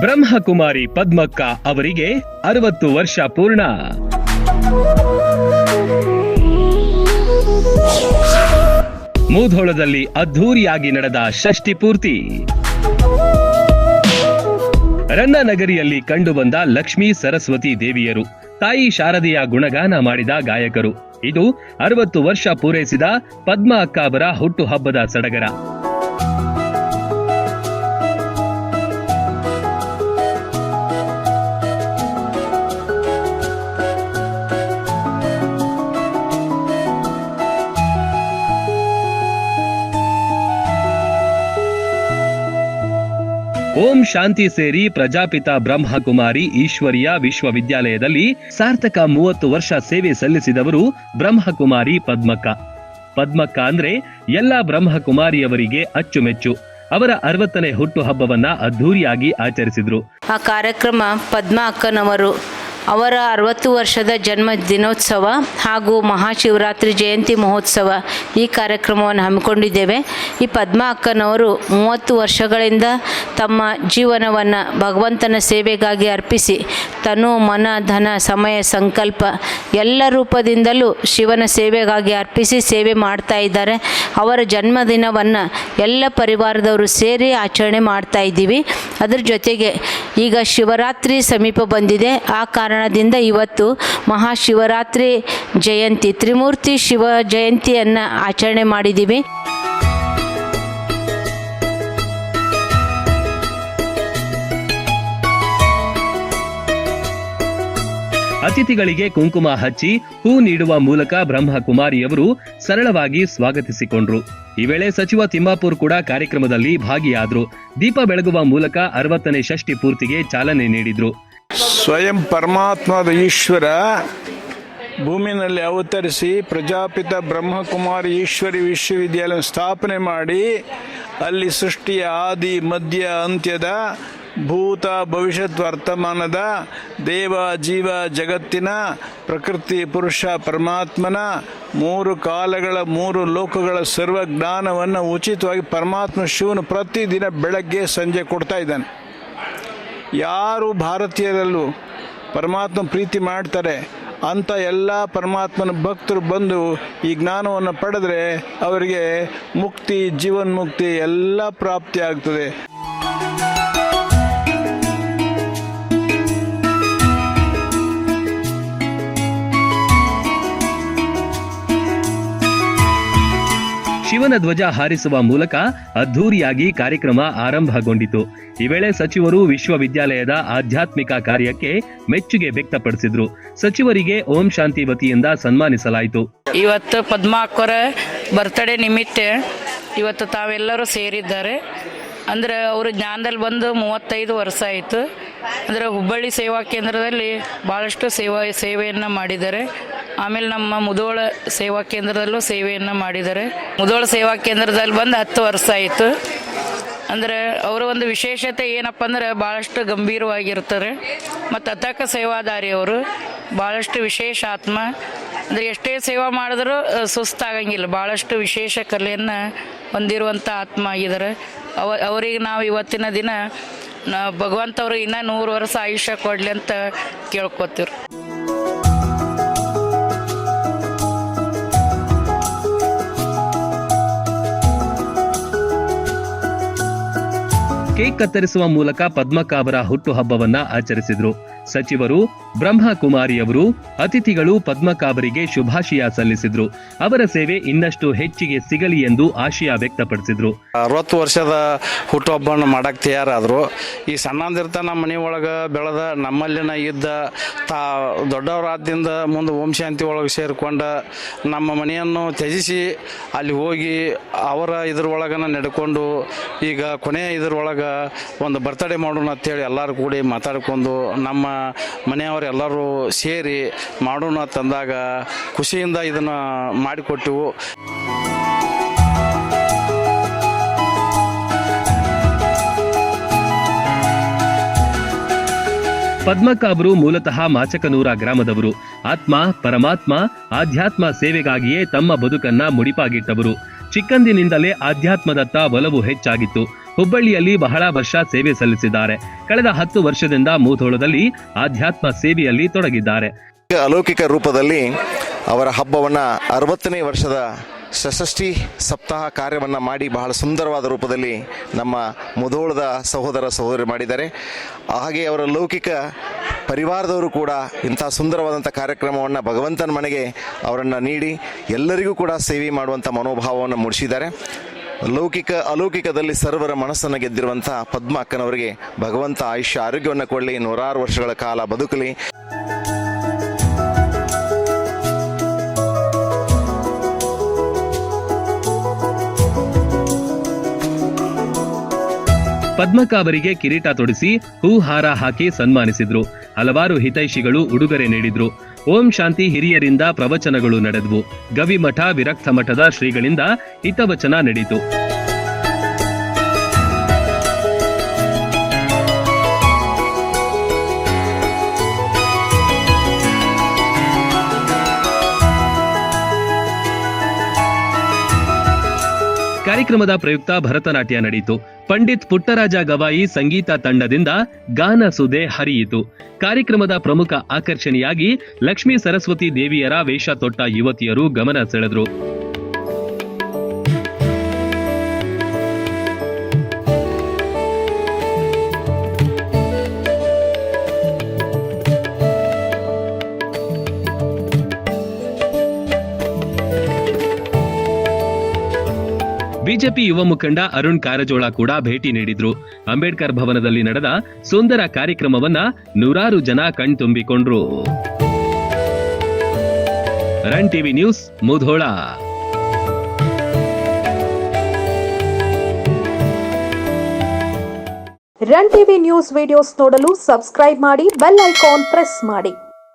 ಬ್ರಹ್ಮಕುಮಾರಿ ಪದ್ಮಕ್ಕ ಅವರಿಗೆ ಅರವತ್ತು ವರ್ಷ ಪೂರ್ಣ. ಮೂಧೋಳದಲ್ಲಿ ಅದ್ಧೂರಿಯಾಗಿ ನಡೆದ ಷಷ್ಠಿ ಪೂರ್ತಿ. ರನ್ನನಗರಿಯಲ್ಲಿ ಕಂಡುಬಂದ ಲಕ್ಷ್ಮೀ ಸರಸ್ವತಿ ದೇವಿಯರು ತಾಯಿ ಶಾರದೆಯ ಗುಣಗಾನ ಮಾಡಿದ ಗಾಯಕರು. ಇದು ಅರವತ್ತು ವರ್ಷ ಪೂರೈಸಿದ ಪದ್ಮ ಅಕ್ಕ ಅವರ ಹುಟ್ಟುಹಬ್ಬದ ಸಡಗರ. ಓಂ ಶಾಂತಿ ಸೇರಿ ಪ್ರಜಾಪಿತ ಬ್ರಹ್ಮಕುಮಾರಿ ಈಶ್ವರಿಯ ವಿಶ್ವವಿದ್ಯಾಲಯದಲ್ಲಿ ಸಾರ್ಥಕ ಮೂವತ್ತು ವರ್ಷ ಸೇವೆ ಸಲ್ಲಿಸಿದವರು ಬ್ರಹ್ಮಕುಮಾರಿ ಪದ್ಮಕ್ಕ. ಪದ್ಮಕ್ಕ ಅಂದ್ರೆ ಎಲ್ಲ ಬ್ರಹ್ಮಕುಮಾರಿಯವರಿಗೆ ಅಚ್ಚುಮೆಚ್ಚು. ಅವರ ಅರವತ್ತನೇ ಹುಟ್ಟುಹಬ್ಬವನ್ನ ಅದ್ಧೂರಿಯಾಗಿ ಆಚರಿಸಿದ್ರು. ಆ ಕಾರ್ಯಕ್ರಮ ಪದ್ಮ ಅಕ್ಕನವರು ಅವರ ಅರವತ್ತು ವರ್ಷದ ಜನ್ಮ ದಿನೋತ್ಸವ ಹಾಗೂ ಮಹಾಶಿವರಾತ್ರಿ ಜಯಂತಿ ಮಹೋತ್ಸವ ಈ ಕಾರ್ಯಕ್ರಮವನ್ನು ಹಮ್ಮಿಕೊಂಡಿದ್ದೇವೆ. ಈ ಪದ್ಮ ಅಕ್ಕನವರು ಮೂವತ್ತು ವರ್ಷಗಳಿಂದ ತಮ್ಮ ಜೀವನವನ್ನು ಭಗವಂತನ ಸೇವೆಗಾಗಿ ಅರ್ಪಿಸಿ ತನು ಮನ, ಧನ, ಸಮಯ, ಸಂಕಲ್ಪ ಎಲ್ಲ ರೂಪದಿಂದಲೂ ಶಿವನ ಸೇವೆಗಾಗಿ ಅರ್ಪಿಸಿ ಸೇವೆ ಮಾಡ್ತಾ ಇದ್ದಾರೆ. ಅವರ ಜನ್ಮದಿನವನ್ನು ಎಲ್ಲ ಪರಿವಾರದವರು ಸೇರಿ ಆಚರಣೆ ಮಾಡ್ತಾ ಇದ್ದೀವಿ. ಅದ್ರ ಜೊತೆಗೆ ಈಗ ಶಿವರಾತ್ರಿ ಸಮೀಪ ಬಂದಿದೆ. ಆ ಕಾರಣದಿಂದ ಇವತ್ತು ಮಹಾಶಿವರಾತ್ರಿ ಜಯಂತಿ, ತ್ರಿಮೂರ್ತಿ ಶಿವ ಜಯಂತಿಯನ್ನು ಆಚರಣೆ ಮಾಡಿದ್ದೀವಿ. ಅತಿಥಿಗಳಿಗೆ ಕುಂಕುಮ ಹಚ್ಚಿ ಹೂ ನೀಡುವ ಮೂಲಕ ಬ್ರಹ್ಮಕುಮಾರಿಯವರು ಸರಳವಾಗಿ ಸ್ವಾಗತಿಸಿಕೊಂಡ್ರು. ಈ ವೇಳೆ ಸಚಿವ ತಿಮ್ಮಾಪುರ್ ಕೂಡ ಕಾರ್ಯಕ್ರಮದಲ್ಲಿ ಭಾಗಿಯಾದ್ರು. ದೀಪ ಬೆಳಗುವ ಮೂಲಕ ಅರವತ್ತನೇ ಷಷ್ಠಿ ಪೂರ್ತಿಗೆ ಚಾಲನೆ ನೀಡಿದ್ರು. ಸ್ವಯಂ ಪರಮಾತ್ಮದ ಈಶ್ವರ ಭೂಮಿನಲ್ಲಿ ಅವತರಿಸಿ ಪ್ರಜಾಪಿತ ಬ್ರಹ್ಮಕುಮಾರಿ ಈಶ್ವರಿ ವಿಶ್ವವಿದ್ಯಾಲಯ ಸ್ಥಾಪನೆ ಮಾಡಿ ಅಲ್ಲಿ ಸೃಷ್ಟಿಯ ಆದಿ, ಮಧ್ಯ, ಅಂತ್ಯದ ಭೂತ, ಭವಿಷ್ಯತ್ ವರ್ತಮಾನದ ದೇವ, ಜೀವ, ಜಗತ್ತಿನ ಪ್ರಕೃತಿ, ಪುರುಷ, ಪರಮಾತ್ಮನ ಮೂರು ಕಾಲಗಳ, ಮೂರು ಲೋಕಗಳ ಸರ್ವ ಜ್ಞಾನವನ್ನು ಉಚಿತವಾಗಿ ಪರಮಾತ್ಮ ಶಿವನು ಪ್ರತಿದಿನ ಬೆಳಗ್ಗೆ, ಸಂಜೆ ಕೊಡ್ತಾ ಇದ್ದಾನೆ. ಯಾರು ಭಾರತೀಯರಲ್ಲೂ ಪರಮಾತ್ಮ ಪ್ರೀತಿ ಮಾಡ್ತಾರೆ ಅಂಥ ಎಲ್ಲ ಪರಮಾತ್ಮನ ಭಕ್ತರು ಬಂದು ಈ ಜ್ಞಾನವನ್ನು ಪಡೆದ್ರೆ ಅವರಿಗೆ ಮುಕ್ತಿ, ಜೀವನ್ಮುಕ್ತಿ ಎಲ್ಲ ಪ್ರಾಪ್ತಿ ಶಿವನ ಧ್ವಜ ಹಾರಿಸುವ ಮೂಲಕ ಅದ್ಧೂರಿಯಾಗಿ ಕಾರ್ಯಕ್ರಮ ಆರಂಭಗೊಂಡಿತು. ಈ ವೇಳೆ ಸಚಿವರು ವಿಶ್ವವಿದ್ಯಾಲಯದ ಆಧ್ಯಾತ್ಮಿಕ ಕಾರ್ಯಕ್ಕೆ ಮೆಚ್ಚುಗೆ ವ್ಯಕ್ತಪಡಿಸಿದ್ರು. ಸಚಿವರಿಗೆ ಓಂ ಶಾಂತಿ ವತಿಯಿಂದ ಸನ್ಮಾನಿಸಲಾಯಿತು. ಇವತ್ತು ಪದ್ಮಾಕರ ಬರ್ತಡೇ ನಿಮಿತ್ತ ಇವತ್ತು ತಾವೆಲ್ಲರೂ ಸೇರಿದ್ದಾರೆ. ಅಂದ್ರೆ ಅವರು ಜ್ಞಾನದಲ್ಲಿ ಬಂದು ಮೂವತ್ತೈದು ವರ್ಷ ಆಯಿತು. ಅಂದರೆ ಹುಬ್ಬಳ್ಳಿ ಸೇವಾ ಕೇಂದ್ರದಲ್ಲಿ ಭಾಳಷ್ಟು ಸೇವಾ, ಸೇವೆಯನ್ನು ಮಾಡಿದ್ದಾರೆ. ಆಮೇಲೆ ನಮ್ಮ ಮುದೋಳ ಸೇವಾ ಕೇಂದ್ರದಲ್ಲೂ ಸೇವೆಯನ್ನು ಮಾಡಿದ್ದಾರೆ. ಮುದೋಳ ಸೇವಾ ಕೇಂದ್ರದಲ್ಲಿ ಬಂದು ಹತ್ತು ವರ್ಷ ಆಯಿತು. ಅಂದರೆ ಅವರ ಒಂದು ವಿಶೇಷತೆ ಏನಪ್ಪ ಅಂದ್ರೆ ಭಾಳಷ್ಟು ಗಂಭೀರವಾಗಿರ್ತಾರೆ ಮತ್ತು ಅತಕ ಸೇವಾದಾರಿ ಅವರು. ಭಾಳಷ್ಟು ವಿಶೇಷ ಆತ್ಮ. ಅಂದರೆ ಎಷ್ಟೇ ಸೇವಾ ಮಾಡಿದ್ರೂ ಸುಸ್ತಾಗಂಗಿಲ್ಲ. ಭಾಳಷ್ಟು ವಿಶೇಷ ಕಲೆಯನ್ನು ಹೊಂದಿರುವಂಥ ಆತ್ಮ ಆಗಿದ್ದಾರೆ. ಅವ, ಅವರಿಗೆ ನಾವು ಇವತ್ತಿನ ದಿನ, ನಾ ಅವ್ರಿಗೆ ಇನ್ನೂ ನೂರು ವರ್ಷ ಆಯುಷ್ಯ ಕೊಡಲಿ ಅಂತ ಕೇಳ್ಕೊತೀವಿ ಕೇಕ್ ಕತ್ತರಿಸುವ ಮೂಲಕ ಪದ್ಮಕಾಭರ ಹುಟ್ಟುಹಬ್ಬವನ್ನ ಆಚರಿಸಿದ್ರು. ಸಚಿವರು ಬ್ರಹ್ಮಕುಮಾರಿಯವರು, ಅತಿಥಿಗಳು ಪದ್ಮಕಾಬರಿಗೆ ಶುಭಾಶಯ ಸಲ್ಲಿಸಿದ್ರು. ಅವರ ಸೇವೆ ಇನ್ನಷ್ಟು ಹೆಚ್ಚಿಗೆ ಸಿಗಲಿ ಎಂದು ಆಶಯ ವ್ಯಕ್ತಪಡಿಸಿದ್ರು. ಅರವತ್ತು ವರ್ಷದ ಹುಟ್ಟುಹಬ್ಬವನ್ನು ಮಾಡಕ್ಕೆ ತಯಾರಾದರು. ಈ ಸಣ್ಣಂದಿರ್ತ ನಮ್ಮ ಮನೆ ಒಳಗೆ ಬೆಳೆದ ನಮ್ಮಲ್ಲಿನ ಇದ್ದ ತಾ ದೊಡ್ಡವರಾದ್ದಿಂದ ಮುಂದೆ ಓಂ ಶಾಂತಿ ಒಳಗೆ ಸೇರಿಕೊಂಡ ನಮ್ಮ ಮನೆಯನ್ನು ತ್ಯಜಿಸಿ ಅಲ್ಲಿ ಹೋಗಿ ಅವರ ಇದ್ರೊಳಗನ ನಡ್ಕೊಂಡು ಈಗ ಕೊನೆಯ ಇದ್ರೊಳಗೆ ಒಂದು ಬರ್ತಡೇ ಮಾಡೋಣ ಅಂತೇಳಿ ಎಲ್ಲರೂ ಕೂಡಿ ಮಾತಾಡ್ಕೊಂಡು ನಮ್ಮ ಮನೆಯವರೆಲ್ಲರೂ ಸೇರಿ ಮಾಡೋಣ ತಂದಾಗ ಖುಷಿಯಿಂದ ಇದನ್ನು ಮಾಡಿಕೊಟ್ಟೆವು. ಪದ್ಮಕ್ಕ ಅವರು ಮೂಲತಃ ಮಾಚಕನೂರ ಗ್ರಾಮದವರು. ಆತ್ಮ, ಪರಮಾತ್ಮ, ಆಧ್ಯಾತ್ಮ ಸೇವೆಗಾಗಿಯೇ ತಮ್ಮ ಬದುಕನ್ನ ಮುಡಿಪಾಗಿಟ್ಟವರು. ಚಿಕ್ಕಂದಿನಿಂದಲೇ ಆಧ್ಯಾತ್ಮದತ್ತ ಒಲವು ಹೆಚ್ಚಾಗಿತ್ತು. ಹುಬ್ಬಳ್ಳಿಯಲ್ಲಿ ಬಹಳ ವರ್ಷ ಸೇವೆ ಸಲ್ಲಿಸಿದ್ದಾರೆ. ಕಳೆದ ಹತ್ತು ವರ್ಷದಿಂದ ಮೂಧೋಳದಲ್ಲಿ ಆಧ್ಯಾತ್ಮ ಸೇವೆಯಲ್ಲಿ ತೊಡಗಿದ್ದಾರೆ. ಅಲೌಕಿಕ ರೂಪದಲ್ಲಿ ಅವರ ಹಬ್ಬವನ್ನು ಅರವತ್ತನೇ ವರ್ಷದ ಸಷಷ್ಠಿ ಸಪ್ತಾಹ ಕಾರ್ಯವನ್ನು ಮಾಡಿ ಬಹಳ ಸುಂದರವಾದ ರೂಪದಲ್ಲಿ ನಮ್ಮ ಮುಧೋಳದ ಸಹೋದರ ಸಹೋದರಿ ಮಾಡಿದ್ದಾರೆ. ಹಾಗೆ ಅವರ ಲೌಕಿಕ ಪರಿವಾರದವರು ಕೂಡ ಇಂಥ ಸುಂದರವಾದಂಥ ಕಾರ್ಯಕ್ರಮವನ್ನು ಭಗವಂತನ ಮನೆಗೆ ಅವರನ್ನು ನೀಡಿ ಎಲ್ಲರಿಗೂ ಕೂಡ ಸೇವೆ ಮಾಡುವಂಥ ಮನೋಭಾವವನ್ನು ಮೂಡಿಸಿದ್ದಾರೆ. ಲೌಕಿಕ ಅಲೌಕಿಕದಲ್ಲಿ ಸರ್ವರ ಮನಸ್ಸನ್ನು ಗೆದ್ದಿರುವಂತಹ ಪದ್ಮ ಅಕ್ಕನವರಿಗೆ ಭಗವಂತ ಆಯುಷ್ಯ, ಆರೋಗ್ಯವನ್ನು ಕೊಡಲಿ. ನೂರಾರು ವರ್ಷಗಳ ಕಾಲ ಬದುಕಲಿ. ಪದ್ಮಕ್ಕ ಅವರಿಗೆ ಕಿರೀಟ ತೊಡಿಸಿ ಹೂ ಹಾರ ಹಾಕಿ ಸನ್ಮಾನಿಸಿದ್ರು. ಹಲವಾರು ಹಿತೈಷಿಗಳು ಉಡುಗೊರೆ ನೀಡಿದ್ರು. ಓಂ ಶಾಂತಿ ಹಿರಿಯರಿಂದ ಪ್ರವಚನಗಳು ನಡೆದವು. ಗವಿಮಠ ವಿರಕ್ತ ಮಠದ ಶ್ರೀಗಳಿಂದ ಹಿತವಚನ ನಡೆಯಿತು. ಕಾರ್ಯಕ್ರಮದ ಪ್ರಯುಕ್ತ ಭರತನಾಟ್ಯ ನಡೆಯಿತು ಪಂಡಿತ್ ಪುಟ್ಟರಾಜ ಗವಾಯಿ ಸಂಗೀತ ತಂಡದಿಂದ ಗಾನ ಸುದೆ ಹರಿಯಿತು. ಕಾರ್ಯಕ್ರಮದ ಪ್ರಮುಖ ಆಕರ್ಷಣೆಯಾಗಿ ಲಕ್ಷ್ಮೀ ಸರಸ್ವತಿ ದೇವಿಯರ ವೇಷ ತೊಟ್ಟ ಯುವತಿಯರು ಗಮನ ಸೆಳೆದ್ರು. ಬಿಜೆಪಿ ಯುವ ಮುಖಂಡ ಅರುಣ್ ಕಾರಜೋಳ ಕೂಡ ಭೇಟಿ ನೀಡಿದ್ರು. ಅಂಬೇಡ್ಕರ್ ಭವನದಲ್ಲಿ ನಡೆದ ಸುಂದರ ಕಾರ್ಯಕ್ರಮವನ್ನ ನೂರಾರು ಜನ ಕಣ್ತುಂಬಿಕೊಂಡ್ರು. Run TV news, Mudhol. Run TV news videos ನೋಡಲು ಸಬ್ಸ್ಕ್ರೈಬ್ ಮಾಡಿ, ಬೆಲ್ ಐಕಾನ್ ಪ್ರೆಸ್ ಮಾಡಿ.